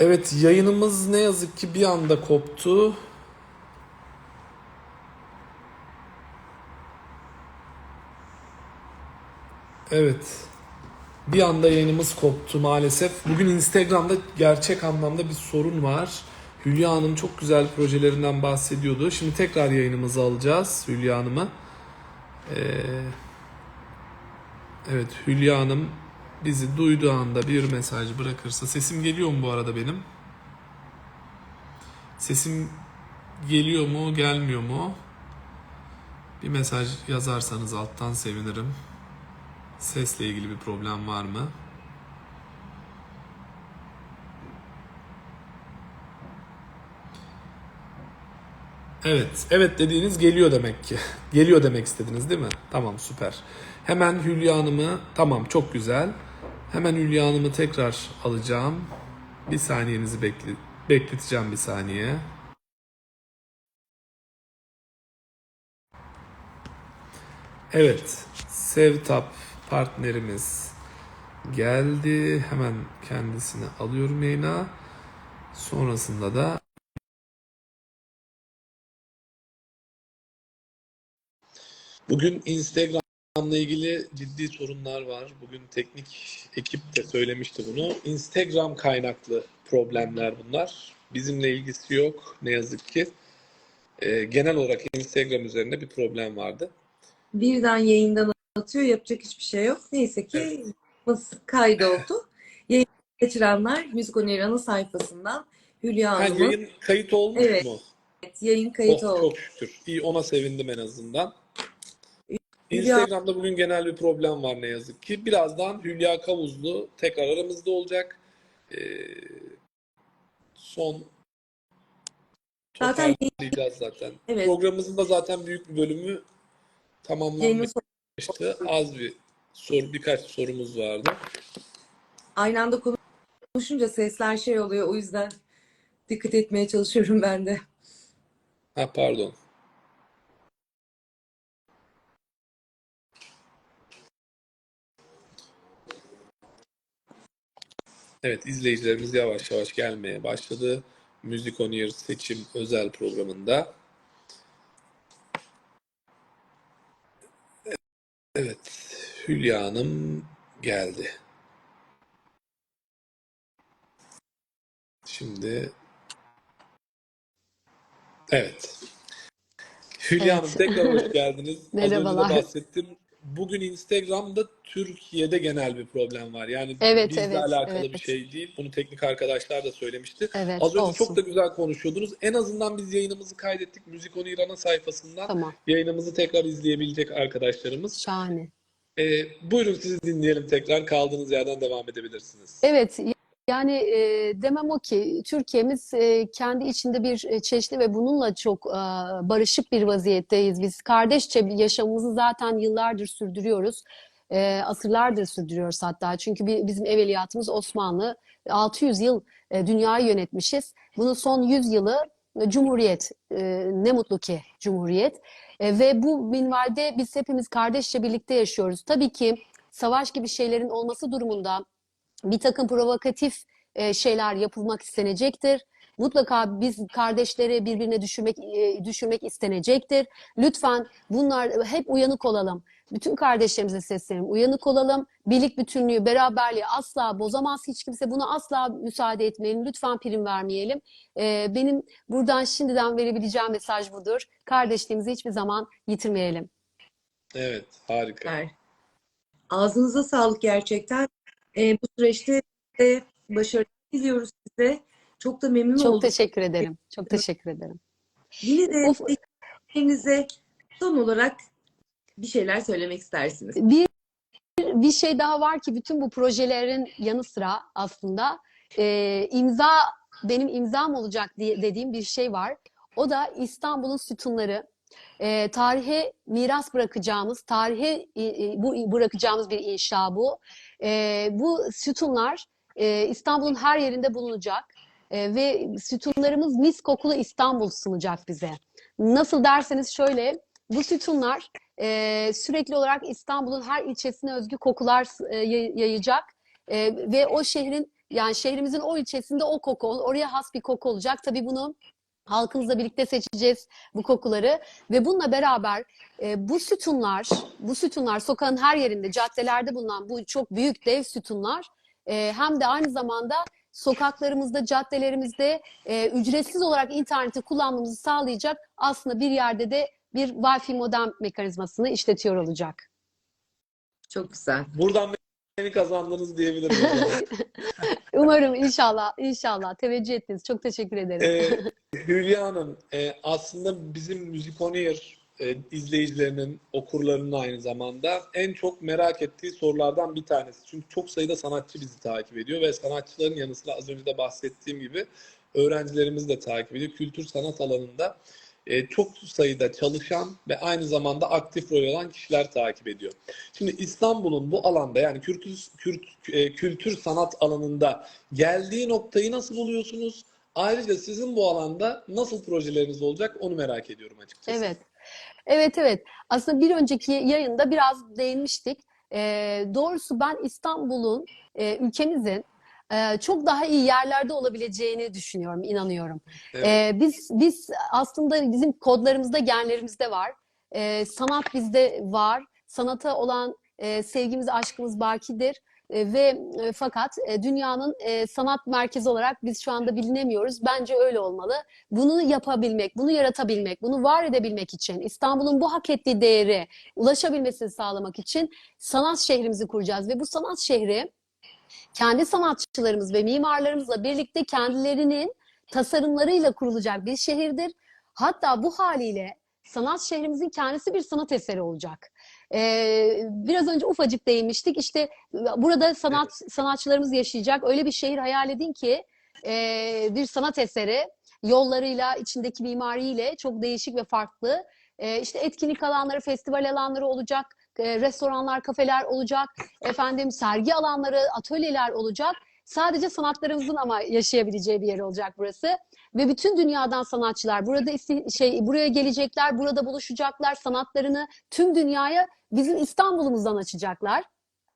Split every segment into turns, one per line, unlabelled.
Evet yayınımız ne yazık ki bir anda koptu. Evet. Bir anda yayınımız koptu maalesef. Bugün Instagram'da gerçek anlamda bir sorun var. Hülya Hanım çok güzel projelerinden bahsediyordu. Şimdi tekrar yayınımızı alacağız Hülya Hanım'ı. Ee, evet Hülya Hanım bizi duyduğu anda bir mesaj bırakırsa sesim geliyor mu bu arada benim? Sesim geliyor mu, gelmiyor mu? Bir mesaj yazarsanız alttan sevinirim. Sesle ilgili bir problem var mı? Evet, evet dediğiniz geliyor demek ki. Geliyor demek istediniz değil mi? Tamam, süper. Hemen Hülya Hanım'ı, tamam çok güzel. Hemen Hülya Hanım'ı tekrar alacağım. Bir saniyenizi bekle, bekleteceğim bir saniye. Evet, Sevtap partnerimiz geldi. Hemen kendisini alıyorum yayına. Sonrasında da Bugün Instagram'la ilgili ciddi sorunlar var. Bugün teknik ekip de söylemişti bunu. Instagram kaynaklı problemler bunlar. Bizimle ilgisi yok ne yazık ki. Ee, genel olarak Instagram üzerinde bir problem vardı.
Birden yayından atıyor. Yapacak hiçbir şey yok. Neyse ki basın kaydoldu. Yayın kaçıranlar Müzik ana sayfasından Hülya
Ha,
Hanım'ın
yayın kayıt olmuş
Evet.
mu?
yayın kayıtı
Oh,
oldu.
çok şükür. İyi ona sevindim en azından. Instagram'da bugün genel bir problem var ne yazık ki. Birazdan Hülya Kavuzlu tekrar aramızda olacak. Ee, son
Zaten
zaten.
Evet.
Programımızın da zaten büyük bir bölümü tamamlanmıştı. Az bir soru, birkaç sorumuz vardı.
aynı anda konuşunca sesler şey oluyor. O yüzden dikkat etmeye çalışıyorum ben de.
Ha pardon. Evet izleyicilerimiz yavaş yavaş gelmeye başladı. Müzik On Air seçim özel programında. Evet Hülya Hanım geldi. Şimdi evet. Hülya Hanım
Evet.
tekrar hoş geldiniz. Az önce de
Merhabalar.
bahsettim. Bugün Instagram'da Türkiye'de genel bir problem var. Yani
Evet,
bizle
evet,
alakalı
evet.
bir şey değil. Bunu teknik arkadaşlar da söylemişti.
Evet,
Az önce
olsun.
çok da güzel konuşuyordunuz. En azından biz yayınımızı kaydettik. Müzik On Air ana sayfasından
Tamam.
yayınımızı tekrar izleyebilecek arkadaşlarımız.
Şahane.
Ee, buyurun sizi dinleyelim tekrar. Kaldığınız yerden devam edebilirsiniz.
Evet, yani e, demem o ki Türkiye'miz e, kendi içinde bir e, çeşitli ve bununla çok e, barışık bir vaziyetteyiz. Biz kardeşçe bir yaşamımızı zaten yıllardır sürdürüyoruz. E, asırlardır sürdürüyoruz hatta. Çünkü bi- bizim evveliyatımız Osmanlı. 600 yıl e, dünyayı yönetmişiz. Bunun son 100 yılı e, Cumhuriyet. E, ne mutlu ki Cumhuriyet. E, ve bu minvalde biz hepimiz kardeşçe birlikte yaşıyoruz. Tabii ki savaş gibi şeylerin olması durumunda bir takım provokatif e, şeyler yapılmak istenecektir. Mutlaka biz kardeşleri birbirine düşürmek e, düşürmek istenecektir. Lütfen bunlar hep uyanık olalım. Bütün kardeşlerimize sesleniyorum. Uyanık olalım. Birlik bütünlüğü, beraberliği asla bozamaz. Hiç kimse buna asla müsaade etmeyelim. Lütfen prim vermeyelim. E, benim buradan şimdiden verebileceğim mesaj budur. Kardeşliğimizi hiçbir zaman yitirmeyelim.
Evet, harika.
Teşekkürler. Ağzınıza sağlık gerçekten. Ee, bu süreçte de başarı diliyoruz size. Çok da memnun
Çok
oldum.
teşekkür ederim. Çok teşekkür ederim.
Yine de
Of.
dinleyicilerinize son olarak bir şeyler söylemek istersiniz.
Bir bir şey daha var ki bütün bu projelerin yanı sıra aslında e, imza benim imzam olacak diye dediğim bir şey var. O da İstanbul'un sütunları. E, tarihe miras bırakacağımız, tarihe e, e, bu bırakacağımız bir inşa bu. E, bu sütunlar e, İstanbul'un her yerinde bulunacak E, ve sütunlarımız mis kokulu İstanbul sunacak bize. Nasıl derseniz şöyle, bu sütunlar e, sürekli olarak İstanbul'un her ilçesine özgü kokular e, yay- yayacak E, ve o şehrin Yani şehrimizin o ilçesinde o koku, oraya has bir koku olacak. Tabii bunu halkımızla birlikte seçeceğiz bu kokuları ve bununla beraber e, bu sütunlar, bu sütunlar sokağın her yerinde, caddelerde bulunan bu çok büyük dev sütunlar e, hem de aynı zamanda sokaklarımızda, caddelerimizde e, ücretsiz olarak interneti kullanmamızı sağlayacak aslında bir yerde de bir Wi-Fi modem mekanizmasını işletiyor olacak.
Çok güzel.
Buradan beni kazandınız diyebilirim.
Umarım inşallah, inşallah teveccüh ettiniz. Çok teşekkür ederim.
Ee, Hülya Hanım, e, aslında bizim Müzik On Air e, izleyicilerinin, okurlarının aynı zamanda en çok merak ettiği sorulardan bir tanesi. Çünkü çok sayıda sanatçı bizi takip ediyor ve sanatçıların yanı sıra az önce de bahsettiğim gibi öğrencilerimiz de takip ediyor. Kültür sanat alanında e, çok sayıda çalışan ve aynı zamanda aktif rol alan kişiler takip ediyor. Şimdi İstanbul'un bu alanda yani kültür, kültür, e, kültür sanat alanında geldiği noktayı nasıl buluyorsunuz? Ayrıca sizin bu alanda nasıl projeleriniz olacak onu merak ediyorum açıkçası.
Evet. Evet evet. Aslında bir önceki yayında biraz değinmiştik. Ee, doğrusu ben İstanbul'un, e, ülkemizin e, çok daha iyi yerlerde olabileceğini düşünüyorum, inanıyorum.
Evet.
Ee, biz biz aslında bizim kodlarımızda, genlerimizde var. Ee, sanat bizde var. Sanata olan e, sevgimiz, aşkımız bakidir. E, ve e, fakat e, dünyanın e, sanat merkezi olarak biz şu anda bilinemiyoruz. Bence öyle olmalı. Bunu yapabilmek, bunu yaratabilmek, bunu var edebilmek için, İstanbul'un bu hak ettiği değeri ulaşabilmesini sağlamak için sanat şehrimizi kuracağız ve bu sanat şehri kendi sanatçılarımız ve mimarlarımızla birlikte kendilerinin tasarımlarıyla kurulacak bir şehirdir. Hatta bu haliyle sanat şehrimizin kendisi bir sanat eseri olacak. Ee, biraz önce ufacık değinmiştik. İşte burada sanat sanatçılarımız yaşayacak. Öyle bir şehir hayal edin ki e, bir sanat eseri yollarıyla, içindeki mimariyle çok değişik ve farklı. E, işte etkinlik alanları, festival alanları olacak, e, restoranlar, kafeler olacak, efendim sergi alanları, atölyeler olacak. Sadece sanatlarımızın ama yaşayabileceği bir yer olacak burası. Ve bütün dünyadan sanatçılar burada şey buraya gelecekler, burada buluşacaklar, sanatlarını tüm dünyaya bizim İstanbul'umuzdan açacaklar.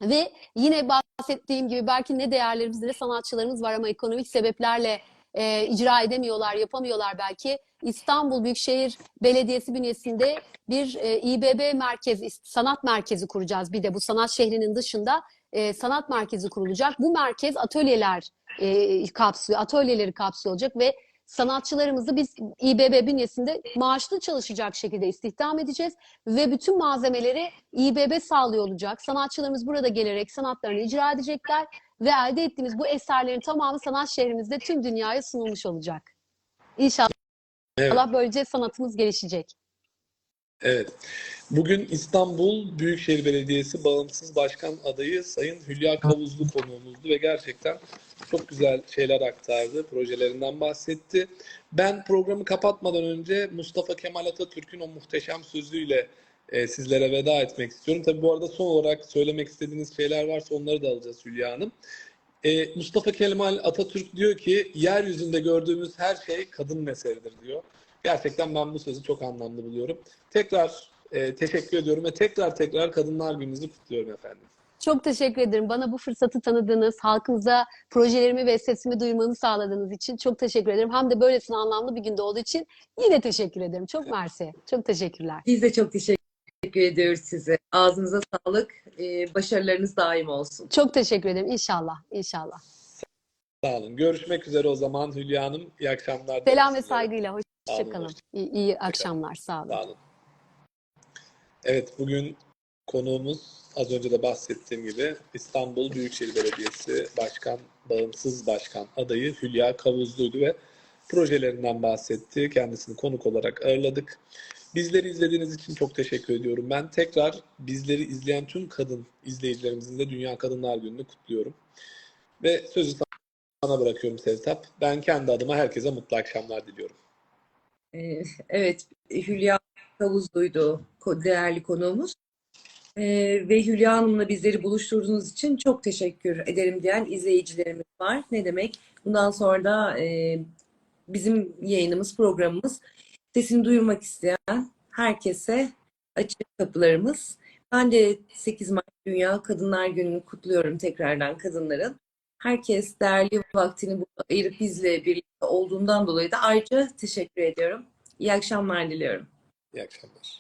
Ve yine bahsettiğim gibi belki ne değerlerimiz ne sanatçılarımız var ama ekonomik sebeplerle e, icra edemiyorlar, yapamıyorlar belki. İstanbul Büyükşehir Belediyesi bünyesinde bir e, İBB merkezi, sanat merkezi kuracağız. Bir de bu sanat şehrinin dışında e, sanat merkezi kurulacak. Bu merkez atölyeler e, kapsıyor, atölyeleri kapsıyor olacak ve sanatçılarımızı biz İBB bünyesinde maaşlı çalışacak şekilde istihdam edeceğiz ve bütün malzemeleri İBB sağlıyor olacak. Sanatçılarımız burada gelerek sanatlarını icra edecekler ve elde ettiğimiz bu eserlerin tamamı sanat şehrimizde tüm dünyaya sunulmuş olacak. İnşallah
Evet.
böylece sanatımız gelişecek.
Evet. Bugün İstanbul Büyükşehir Belediyesi Bağımsız Başkan adayı Sayın Hülya Kavuzlu konuğumuzdu ve gerçekten çok güzel şeyler aktardı, projelerinden bahsetti. Ben programı kapatmadan önce Mustafa Kemal Atatürk'ün o muhteşem sözüyle e, sizlere veda etmek istiyorum. Tabii bu arada son olarak söylemek istediğiniz şeyler varsa onları da alacağız Hülya Hanım. E, Mustafa Kemal Atatürk diyor ki, yeryüzünde gördüğümüz her şey kadın eseridir diyor. Gerçekten ben bu sözü çok anlamlı buluyorum. Tekrar e, teşekkür ediyorum ve tekrar tekrar Kadınlar Günü'nüzü kutluyorum efendim.
Çok teşekkür ederim. Bana bu fırsatı tanıdığınız, halkınıza projelerimi ve sesimi duymanı sağladığınız için çok teşekkür ederim. Hem de böylesine anlamlı bir günde olduğu için yine teşekkür ederim. Çok mersi. Çok teşekkürler.
Biz de çok teşekkür ediyoruz size. Ağzınıza sağlık. Ee, başarılarınız daim olsun.
Çok teşekkür ederim. İnşallah. İnşallah.
Sağ olun. Görüşmek üzere o zaman Hülya Hanım. İyi akşamlar.
Selam ve saygıyla. Hoşçakalın.
hoşça-
İyi, iyi akşamlar. Sağ olun.
Sağ olun. Evet, bugün konuğumuz az önce de bahsettiğim gibi İstanbul Büyükşehir Belediyesi Başkan, Bağımsız Başkan adayı Hülya Kavuzlu'ydu ve projelerinden bahsetti. Kendisini konuk olarak ağırladık. Bizleri izlediğiniz için çok teşekkür ediyorum. Ben tekrar bizleri izleyen tüm kadın izleyicilerimizin de Dünya Kadınlar Günü'nü kutluyorum. Ve sözü sana bırakıyorum Sevtap. Ben kendi adıma herkese mutlu akşamlar diliyorum.
Ee, evet, Hülya Kavuzlu'ydu değerli konuğumuz. Ee, ve Hülya Hanım'la bizleri buluşturduğunuz için çok teşekkür ederim diyen izleyicilerimiz var. Ne demek? Bundan sonra da e, bizim yayınımız, programımız sesini duyurmak isteyen herkese açık kapılarımız. Ben de 8 Mart Dünya Kadınlar Günü'nü kutluyorum tekrardan kadınların. Herkes değerli vaktini ayırıp bizle birlikte olduğundan dolayı da ayrıca teşekkür ediyorum. İyi akşamlar diliyorum.
İyi akşamlar.